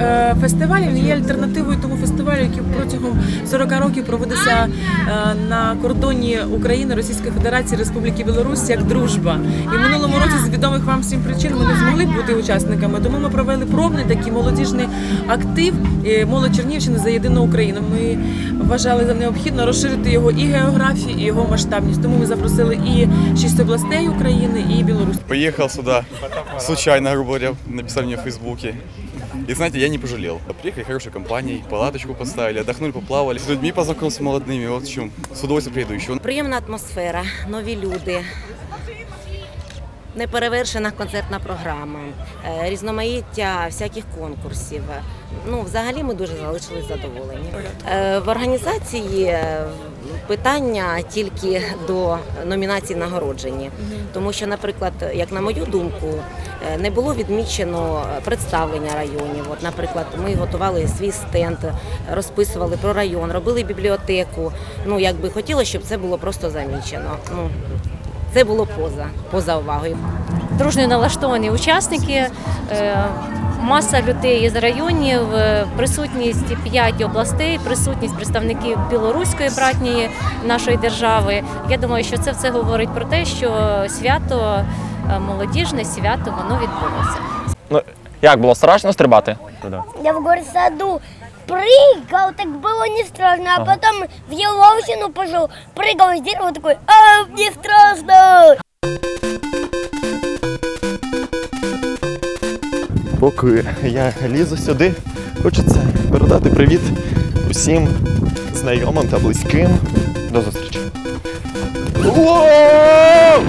е, фестиваль він є альтернативою тому фестивалю, який протягом 40 років проводився е, на кордоні України, Російської Федерації, Республіки Білорусь як дружба. І в минулому році з відомих вам всім причин ми не змогли бути учасниками. Тому ми провели пробний такий молодіжний актив е, молодь Чернівщини за єдину Україну. Ми вважали за необхідно розширити його і географію, і його масштабність. Тому ми запросили і шість областей України, і Білорусь. Приехал сюда случайно, грубо говоря, написали мне в Фейсбуке. И знаете, я не пожалел. Приехали хорошей компанией, палаточку поставили, отдохнули, поплавали. С людьми познакомился молодыми, вот в чем. С удовольствием приеду еще. Приємна атмосфера, нові люди. Неперевершена концертна програма, е, різноманіття всяких конкурсів. Ну, взагалі ми дуже залишились задоволені. Е, В організації е, питання тільки до номінацій нагороджені, тому що, наприклад, як на мою думку, не було відмічено представлення районів. От, наприклад, ми готували свій стенд, розписували про район, робили бібліотеку. Ну, якби хотілося, щоб це було просто замічено. Ну, це було поза, поза увагою. дружньо налаштовані учасники, е, маса людей із районів, е, присутність п'ять областей, присутність представників білоруської братньої нашої держави. Я думаю, що це все говорить про те, що свято е, молодіжне свято воно відбулося. Ну, як було страшно стрибати? туди? Я в горсаду прыгал, так было не страшно, а потом в Еловщину пошел, прыгал с дерева такой, а, мне страшно. Поки я лізу сюди, хочеться передати привіт усім знайомим та близьким. До зустрічі. Уа!